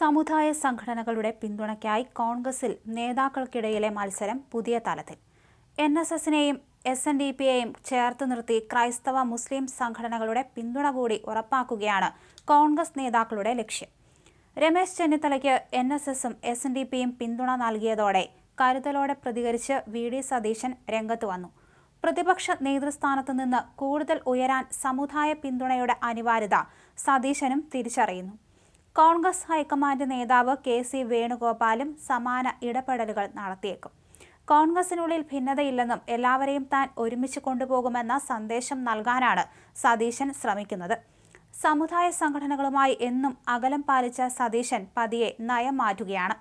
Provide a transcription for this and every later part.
സമുദായ സംഘടനകളുടെ പിന്തുണയ്ക്കായി കോൺഗ്രസിൽ നേതാക്കൾക്കിടയിലെ മത്സരം പുതിയ തലത്തിൽ. എൻ എസ് എസിനെയും എസ് എൻ ഡി പിയെയും ചേർത്ത് നിർത്തി ക്രൈസ്തവ മുസ്ലിം സംഘടനകളുടെ പിന്തുണ കൂടി ഉറപ്പാക്കുകയാണ് കോൺഗ്രസ് നേതാക്കളുടെ ലക്ഷ്യം. രമേശ് ചെന്നിത്തലയ്ക്ക് എൻ എസ് എസും എസ് എൻ ഡി പിയും പിന്തുണ നൽകിയതോടെ കരുതലോടെ പ്രതികരിച്ച് വി ഡി സതീശൻ രംഗത്ത് വന്നു. പ്രതിപക്ഷ നേതൃസ്ഥാനത്ത് നിന്ന് കൂടുതൽ ഉയരാൻ സമുദായ പിന്തുണയുടെ അനിവാര്യത സതീശനും തിരിച്ചറിയുന്നു. കോൺഗ്രസ് ഹൈക്കമാൻഡ് നേതാവ് കെ സി വേണുഗോപാലും സമാന ഇടപെടലുകൾ നടത്തിയേക്കും. കോൺഗ്രസിനുള്ളിൽ ഭിന്നതയില്ലെന്നും എല്ലാവരെയും താൻ ഒരുമിച്ച് കൊണ്ടുപോകുമെന്ന സന്ദേശം നൽകാനാണ് സതീശൻ ശ്രമിക്കുന്നത്. സമുദായ സംഘടനകളുമായി എന്നും അകലം പാലിച്ച സതീശൻ പതിയെ നയം മാറ്റുകയാണ്.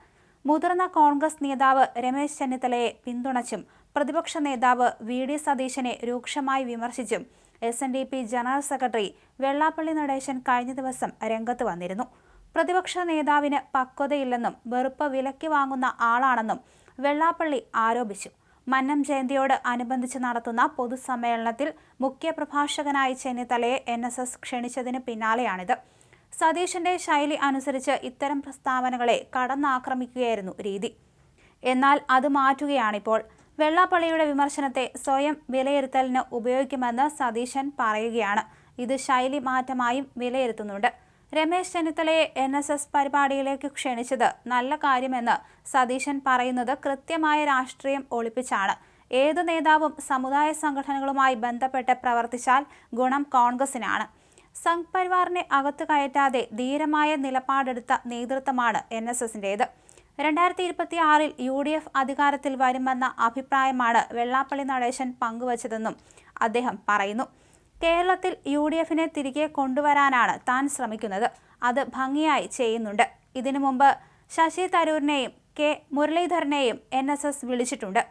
മുതിർന്ന കോൺഗ്രസ് നേതാവ് രമേശ് ചെന്നിത്തലയെ പിന്തുണച്ചും പ്രതിപക്ഷ നേതാവ് വി ഡി സതീശനെ രൂക്ഷമായി വിമർശിച്ചും S N D P general secretary Vellappally Natesan കഴിഞ്ഞ ദിവസം രംഗത്ത് വന്നിരുന്നു. പ്രതിപക്ഷ നേതാവിന് പക്വതയില്ലെന്നും വെറുപ്പ് വിലക്കി വാങ്ങുന്ന ആളാണെന്നും വെള്ളാപ്പള്ളി ആരോപിച്ചു. മന്നം ജയന്തിയോട് അനുബന്ധിച്ച് നടത്തുന്ന പൊതുസമ്മേളനത്തിൽ മുഖ്യപ്രഭാഷകനായി ചെന്നിത്തലയെ എൻ എസ് എസ് ക്ഷണിച്ചതിന് പിന്നാലെയാണിത്. സതീഷിന്റെ ശൈലി അനുസരിച്ച് ഇത്തരം പ്രസ്താവനകളെ കടന്നാക്രമിക്കുകയായിരുന്നു രീതി. എന്നാൽ അത് മാറ്റുകയാണിപ്പോൾ. വെള്ളാപ്പള്ളിയുടെ വിമർശനത്തെ സ്വയം വിലയിരുത്തലിന് ഉപയോഗിക്കുമെന്ന് സതീശൻ പറയുകയാണ്. ഇത് ശൈലി മാറ്റമായും വിലയിരുത്തുന്നുണ്ട്. രമേശ് ചെന്നിത്തലയെ എൻ എസ് എസ് പരിപാടിയിലേക്ക് ക്ഷണിച്ചത് നല്ല കാര്യമെന്ന് സതീശൻ പറയുന്നത് കൃത്യമായ രാഷ്ട്രീയം ഒളിപ്പിച്ചാണ്. ഏത് നേതാവും സമുദായ സംഘടനകളുമായി ബന്ധപ്പെട്ട് പ്രവർത്തിച്ചാൽ ഗുണം കോൺഗ്രസിനാണ്. സംഘ് പരിവാറിനെ അകത്തു കയറ്റാതെ ധീരമായ നിലപാടെടുത്ത നേതൃത്വമാണ് എൻ എസ് എസിന്റേത് രണ്ടായിരത്തി ഇരുപത്തി ആറിൽ യു ഡി എഫ് അധികാരത്തിൽ വരുമെന്ന അഭിപ്രായമാണ് വെള്ളാപ്പള്ളി നടേശൻ പങ്കുവച്ചതെന്നും അദ്ദേഹം പറയുന്നു. കേരളത്തിൽ യു ഡി എഫിനെ തിരികെ കൊണ്ടുവരാനാണ് താൻ ശ്രമിക്കുന്നത്. അത് ഭംഗിയായി ചെയ്യുന്നുണ്ട്. ഇതിനു മുമ്പ് ശശി തരൂരിനെയും കെ മുരളീധരനെയും എൻ എസ് എസ് വിളിച്ചിട്ടുണ്ട്.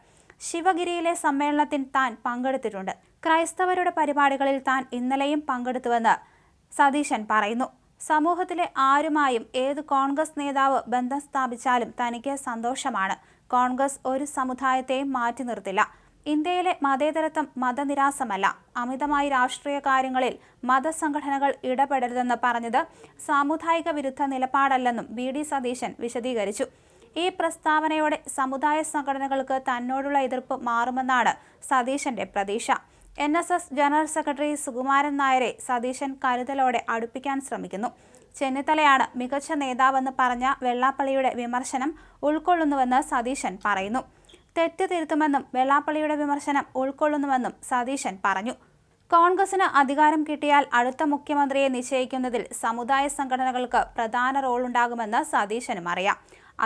ശിവഗിരിയിലെ സമ്മേളനത്തിൽ താൻ പങ്കെടുത്തിട്ടുണ്ട്. ക്രൈസ്തവരുടെ പരിപാടികളിൽ താൻ ഇന്നലെയും പങ്കെടുത്തുവെന്ന് സതീശൻ പറയുന്നു. സമൂഹത്തിലെ ആരുമായും ഏത് കോൺഗ്രസ് നേതാവ് ബന്ധം സ്ഥാപിച്ചാലും തനിക്ക് സന്തോഷമാണ്. കോൺഗ്രസ് ഒരു സമുദായത്തെയും മാറ്റി നിർത്തില്ല. ഇന്ത്യയിലെ മതേതരത്വം മതനിരാസമല്ല. അമിതമായ രാഷ്ട്രീയ കാര്യങ്ങളിൽ മതസംഘടനകൾ ഇടപെടരുതെന്ന് പറഞ്ഞത് സാമുദായിക വിരുദ്ധ നിലപാടല്ലെന്നും ബി ഡി സതീശൻ വിശദീകരിച്ചു. ഈ പ്രസ്താവനയോടെ സമുദായ സംഘടനകൾക്ക് തന്നോടുള്ള എതിർപ്പ് മാറുമെന്നാണ് സതീശന്റെ പ്രതീക്ഷ. N S S general secretary Sukumaran നായരെ സതീശൻ കരുതലോടെ അടുപ്പിക്കാൻ ശ്രമിക്കുന്നു. ചെന്നിത്തലയാണ് മികച്ച നേതാവെന്ന് പറഞ്ഞ വെള്ളാപ്പള്ളിയുടെ വിമർശനം ഉൾക്കൊള്ളുന്നുവെന്ന് സതീശൻ പറയുന്നു. തെറ്റ് തിരുത്തുമെന്നും വെള്ളാപ്പള്ളിയുടെ വിമർശനം ഉൾക്കൊള്ളുന്നുവെന്നും സതീശൻ പറഞ്ഞു. കോൺഗ്രസിന് അധികാരം കിട്ടിയാൽ അടുത്ത മുഖ്യമന്ത്രിയെ നിശ്ചയിക്കുന്നതിൽ സമുദായ സംഘടനകൾക്ക് പ്രധാന റോളുണ്ടാകുമെന്ന് സതീശനും അറിയാം.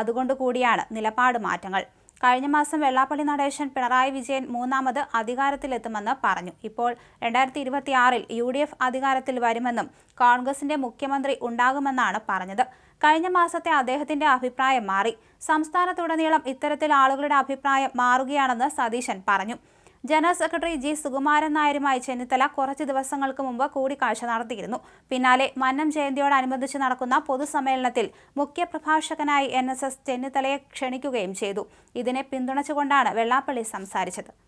അതുകൊണ്ടുകൂടിയാണ് നിലപാട് മാറ്റങ്ങൾ. കഴിഞ്ഞ മാസം വെള്ളാപ്പള്ളി നടേശൻ പിണറായി വിജയൻ മൂന്നാമത് അധികാരത്തിലെത്തുമെന്ന് പറഞ്ഞു. ഇപ്പോൾ രണ്ടായിരത്തി ഇരുപത്തിയാറിൽ യു ഡി എഫ് അധികാരത്തിൽ വരുമെന്നും കോൺഗ്രസിന്റെ മുഖ്യമന്ത്രി ഉണ്ടാകുമെന്നാണ് പറഞ്ഞത്. കഴിഞ്ഞ മാസത്തെ അദ്ദേഹത്തിന്റെ അഭിപ്രായം മാറി. സംസ്ഥാനത്തുടനീളം ഇത്തരത്തിൽ ആളുകളുടെ അഭിപ്രായം മാറുകയാണെന്ന് സതീശൻ പറഞ്ഞു. ജനറൽ സെക്രട്ടറി ജി സുകുമാരൻ നായരുമായി ചെന്നിത്തല കുറച്ച് ദിവസങ്ങൾക്ക് മുമ്പ് കൂടിക്കാഴ്ച നടത്തിയിരുന്നു. പിന്നാലെ മന്നം ജയന്തിയോടനുബന്ധിച്ച് നടക്കുന്ന പൊതുസമ്മേളനത്തിൽ മുഖ്യപ്രഭാഷകനായി എൻ എസ് എസ് ചെന്നിത്തലയെ ക്ഷണിക്കുകയും ചെയ്തു. ഇതിനെ പിന്തുണച്ചുകൊണ്ടാണ് വെള്ളാപ്പള്ളി സംസാരിച്ചത്.